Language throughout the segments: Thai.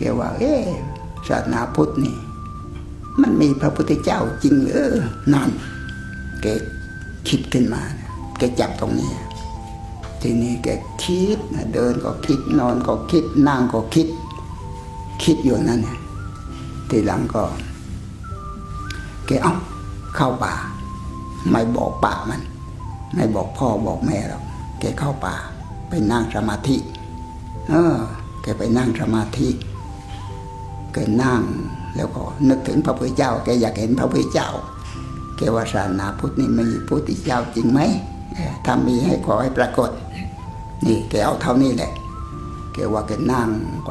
แกว่า เอ๊ศาสนาพุทธนี่ มันมีพระพุทธเจ้าจริงเออนั่นแกคิดขึ้นมาแกจับตรงนี้ทีนี้แกคิดเดินก็คิดนอนก็คิดนั่งก็คิด คิดอยู่นั่นเนี่ยทีหลังก็แกเอาเข้าป่า ไม่บอกป่ามัน ไม่บอกพ่อบอกแม่หรอกแกเข้าป่า ไปนั่งสมาธิ เออ แกไปนั่งสมาธิ แกนั่ง แล้วก็นึกถึงพระพุทธเจ้า แกอยากเห็นพระพุทธเจ้า แกว่าศาสนาพุทธนี่มีพระพุทธเจ้าจริงไหมเออถ้ามีให้ขอให้ปรากฏ นี่แกเอาเท่านี้แหละ แกว่าแกนั่งไป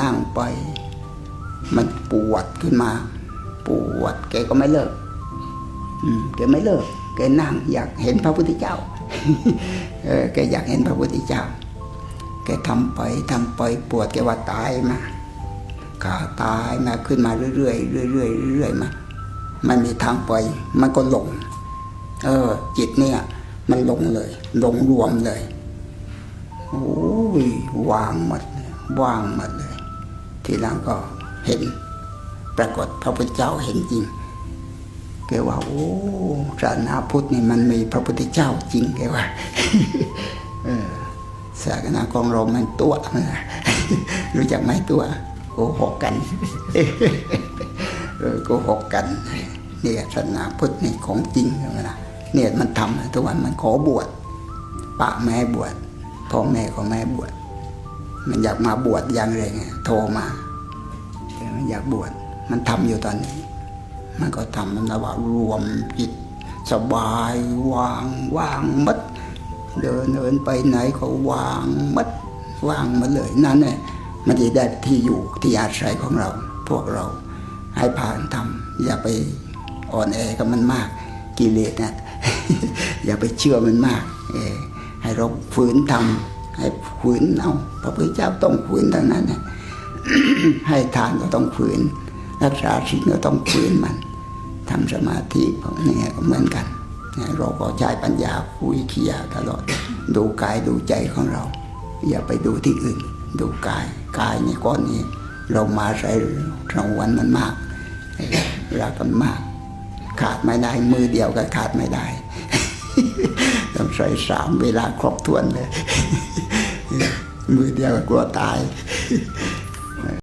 นั่งไป มันปวดขึ้นมา ปวด แกก็ไม่เลิกอืมแกไม่เลิก แกนั่งอยากเห็นพระพุทธเจ้าเออแกอยากเห็นพระพุทธเจ้า แกทำไปทำไปปวดแกว่าตายมา ขาตายมาขึ้นมาเรื่อยๆเรื่อยๆเรื่อยๆมามันมีทางปล่อย มันก็หลง เออ จิตเนี่ย มันหลงเลยหลงรวมเลยโอ้ยวางหมดเลยว่างหมดเลย ทีหลังก็เห็น ปรากฏพระพุทธเจ้าเห็นจริงแกว่าโอ้ศาสนาพุทธนี่มันมีพระพุทธเจ้าจริงแกว่าเออศาสนาของเรามันตัวรู้จักไหมตัว โกหกกันเออโกหกกัน เนี่ยศาสนาพุทธนี่ของจริงนะเนี่ยมันทำทุกวันมันขอบวชป้าแม่บวชพ่อแม่ก็แม่บวชมันอยากมาบวชย่างไรไงโทรมาแต่มันอยากบวชมันทำอยู่ตอนนี้ มันก็ทำมันว่ารวมจิตสบายวางว่างมัดเดินเดินไปไหนก็วางมัดวางมาเลยนั่นแหละ มันจะได้ที่อยู่ที่อาศัยของเรา พวกเราให้ผ่านทำอย่าไปอ่อนแอกับมันมากกิเลสนะอย่าไปเชื่อมันมากให้เราฝืนทำให้ฝืนเอาพระพุทธเจ้าต้องฝืนทั้งนั้นนะให้ทานก็ต้องฝืน รักษาศีลก็ต้องฝืนมันทำสมาธิพวกนี้ก็เหมือนกันเนี่ยเราก็ใช้ปัญญาคุยเคียตลอด ดูกายดูใจของเรา อย่าไปดูที่อื่น ดูกายกายนี่ก้อนนี้เรามาใช้รางวัลมันมากรักกันมาก ขาดไม่ได้มือเดียวก็ขาดไม่ได้ ต้องใส่สามเวลาครบถ้วนเลย มือเดียวก็กลัวตาย